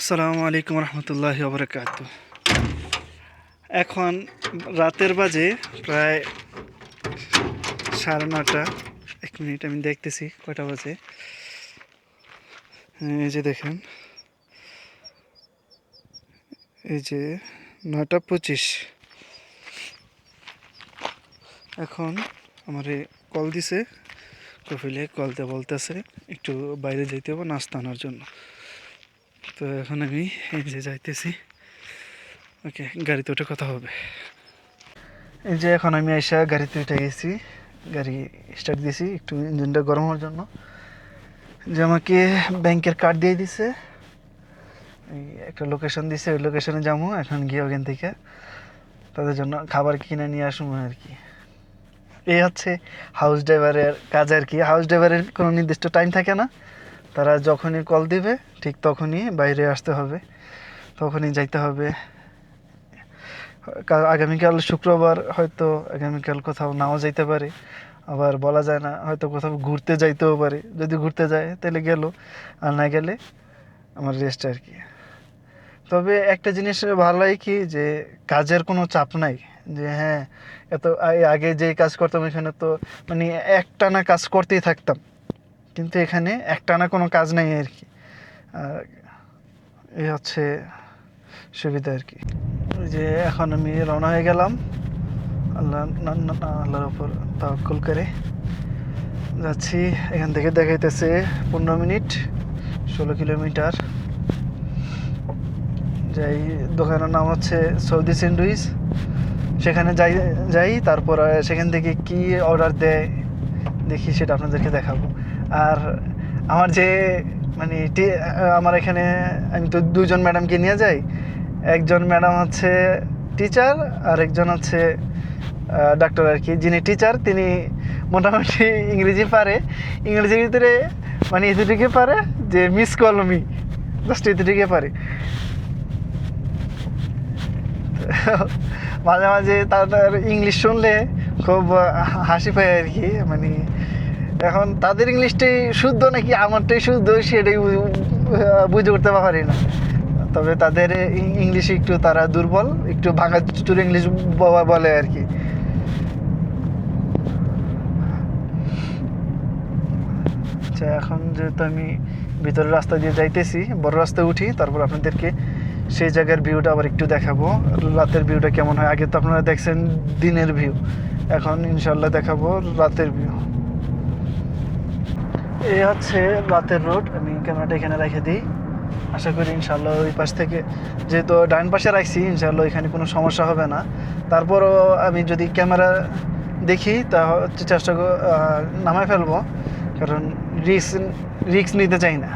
আসসালামু আলাইকুম রহমতুল্লাহি ওবরাকাত। এখন রাতের বাজে প্রায় সাড়ে নটা এক মিনিট আমি দেখতেছি কয়টা বাজে। এই যে দেখেন, এই যে নটা পঁচিশ। এখন আমারে কল দিছে, কফিলে কল দিয়ে বলতেছে, একটু বাইরে যেতে হবে নাস্তা আনার জন্য। তো এখন আমি এই যে যাইতেছি। ওকে, গাড়িতে উঠে কথা হবে। এই যে এখন আমি এসে গাড়িতে উঠে গেছি। গাড়ি স্টার্ট দিয়েছি, একটু ইঞ্জিনটা গরম হওয়ার জন্য। যে আমাকে ব্যাংকের কার্ড দিয়ে দিছে। একটা লোকেশন দিছে, ওই লোকেশনে যাব এখন গিয়ে ওখান থেকে। তাদের জন্য খাবার কিনে নিয়ে আসব আর কি। এই হচ্ছে হাউস ড্রাইভারের কাজ আর কি। হাউস ড্রাইভারের কোনো নির্দিষ্ট টাইম থাকে না। তারা যখনই কল দিবে, ঠিক তখনই বাইরে আসতে হবে, তখনই যাইতে হবে। আগামীকাল শুক্রবার হয়তো আগামীকাল কোথাও নাও যাইতে পারে, আবার বলা যায় না, হয়তো কোথাও ঘুরতে যাইতেও পারে। যদি ঘুরতে যায়, তাহলে গেল, আর না গেলে আমার রেস্ট আর কি। তবে একটা জিনিস ভালো লাগে কি, যে কাজের কোনো চাপ নাই, যে হ্যাঁ এত আগে যে কাজ করতাম এখানে তো মানে একটানা কাজ করতেই থাকতাম। কিন্তু এখানে একটানা কোনো কাজ নাই আর কি। আর এই হচ্ছে সুবিধা আর কি। যে এখন আমি রওনা হয়ে গেলাম। আল্লাহ আল্লাহর উপর তাওয়াক্কুল করে। যাচ্ছি, এখান থেকে দেখাইতেছে পনেরো মিনিট, ষোলো কিলোমিটার। যাই, দোকানের নাম হচ্ছে সৌদি স্যান্ডউইচ। সেখানে যাই যাই, তারপর সেখান থেকে কি অর্ডার দেয়, দেখি সেটা আপনাদেরকে দেখাবো। আর আমার যে মানে আমার এখানে, আমি তো দুজন ম্যাডামকে নিয়ে যাই। একজন ম্যাডাম হচ্ছে টিচার আর একজন হচ্ছে ডাক্তার আর কি, যিনি টিচার, তিনি মোটামুটি ইংরেজি পারে। ইংরেজির ভিতরে মানে এতটুকু পারে যে মিস কলমি জাস্ট এতটুকু পারে। মাঝে মাঝে তাদের ইংলিশ শুনলে খুব হাসি পায় আর কি মানে এখন তাদের ইংলিশটাই শুদ্ধ নাকি আমারটাই শুদ্ধ, সেটাই বুঝে উঠতে পারি না। তবে তাদের ইংলিশে একটু তারা দুর্বল, একটু ভাঙা চুর ইংলিশ বলে আর কি। আচ্ছা এখন যেহেতু আমি ভিতরের রাস্তা দিয়ে যাইতেছি, বড় রাস্তায় উঠি, তারপর আপনাদেরকে সেই জায়গার ভিউটা আবার একটু দেখাবো। রাতের ভিউটা কেমন হয়? আগে তো আপনারা দেখছেন দিনের ভিউ, এখন ইনশাল্লাহ দেখাবো রাতের ভিউ। এই হচ্ছে রাতের রোড। আমি ক্যামেরাটা এখানে রেখে দিই। আশা করি ইনশাল্লাহ ওই পাশ থেকে, যেহেতু ডান পাশে রাখছি ইনশাল্লাহ এখানে কোনো সমস্যা হবে না। তারপরও আমি যদি ক্যামেরা দেখি, তা হচ্ছে চেষ্টা নামায় ফেলব। কারণ রিক্স রিক্স নিতে চাই না।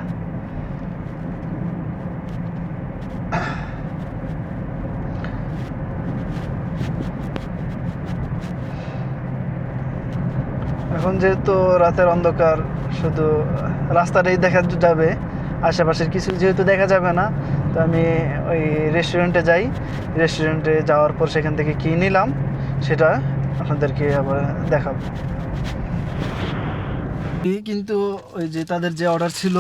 এখন যেহেতু রাতের অন্ধকার শুধু রাস্তাটাই দেখা যাবে, আশেপাশের কিছু যেহেতু দেখা যাবে না, তো আমি ওই রেস্টুরেন্টে যাই। রেস্টুরেন্টে যাওয়ার পর সেখান থেকে কী নিলাম, সেটা আপনাদেরকে আবার দেখাবো। কিন্তু ওই যে তাদের যে অর্ডার ছিল,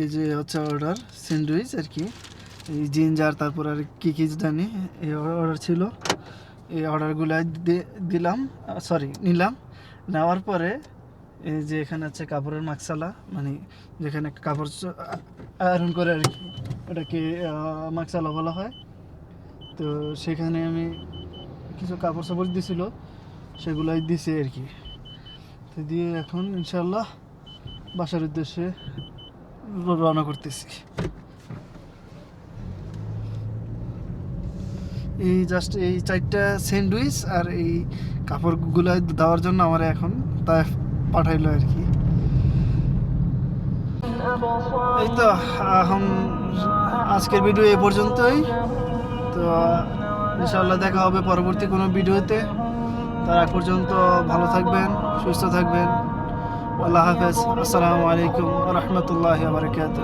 এই যে হচ্ছে অর্ডার স্যান্ডউইচ আর কি। এই জিঞ্জার তারপর আর কী কী জানি, এই অর্ডার ছিল। এই অর্ডারগুলো দিলাম সরি নিলাম। নেওয়ার পরে এই যে এখানে আছে কাপড়ের মাকসালা মানে যেখানে কাপড় আয়রন করে আর কি, ওটাকে মাকসালা বলা হয়। তো সেখানে আমি কিছু কাপড় সাপড় দিছিল, সেগুলোই দিছে আর কি। তো দিয়ে এখন ইনশাল্লাহ বাসার উদ্দেশ্যে রওনা করতেছি। এই জাস্ট এই চারটা স্যান্ডউইচ আর এই কাপড়গুলো দেওয়ার জন্য আমার এখন তাই পাঠাইলো আর কি। এই তো আজকের ভিডিও এ পর্যন্তই। তো ইনশাল্লাহ দেখা হবে পরবর্তী কোনো ভিডিওতে। তার আগ পর্যন্ত ভালো থাকবেন, সুস্থ থাকবেন। আল্লাহ হাফেজ। আসসালামু আলাইকুম রহমতুল্লাহ বারকাত